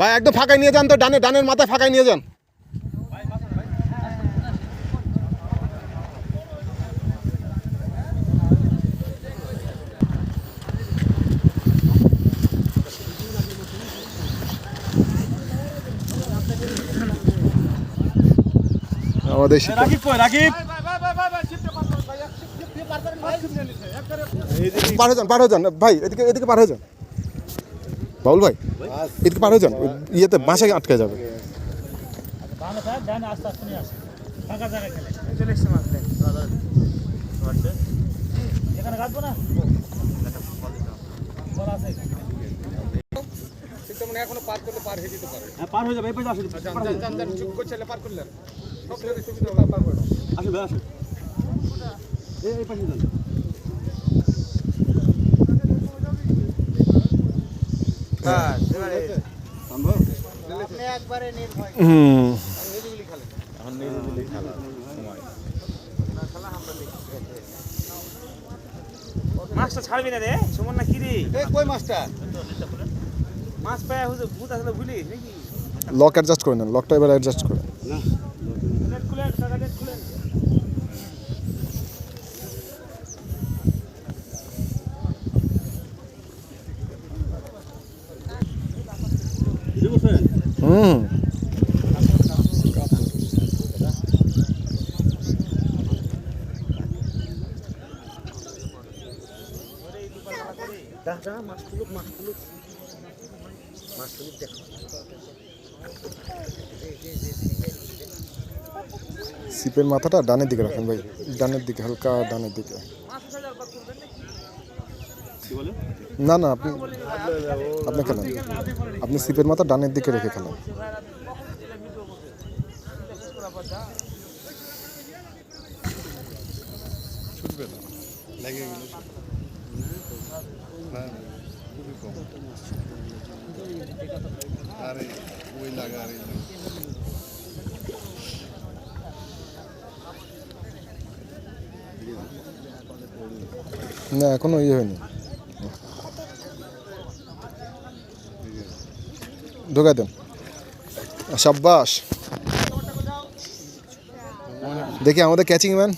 ভাই একদম ফাঁকায় নিয়ে যান তো ডানে ডানের মাথায় ফাঁকায় নিয়ে যান আমাদের হয়ে যান পার যান ভাই এদিকে এদিকে পার হয়ে যান বাবুল ভাই এদিকে পার হয়ে যান ইয়েতে বাসায় আটকে যাবে। এখানে পার করলে পার হয়ে যেতে পারে হ্যাঁ পার হয়ে এই পাশে আসুন পার করলেন। সব জায়গায় সুবিধা পার করো আসুন ভাই আসুন। এই এই পাশে যান। হুম মাছটা ছাড়বি না রে? সুমন না কি রে কই মাছটা? মাছ পায় হুজুর ভূত আসলে ভুলি নাকি? লক অ্যাডজাস্ট করে নেন লকটা এবার অ্যাডজাস্ট করে খুলেন খুলেন। হুম। সিপের মাথাটা ডানের দিকে রাখেন ভাই। ডানের দিকে হালকা ডানের দিকে। না না আপনি আপনি খেলেন। আপনি সিপের মাথা ডানের দিকে রেখে খেলেন। আরে ওই লাগা আরে না এখনও ইয়ে হয়নি। ঢোকা দেন। সাব্বাস। দেখি আমাদের ক্যাচিং ম্যান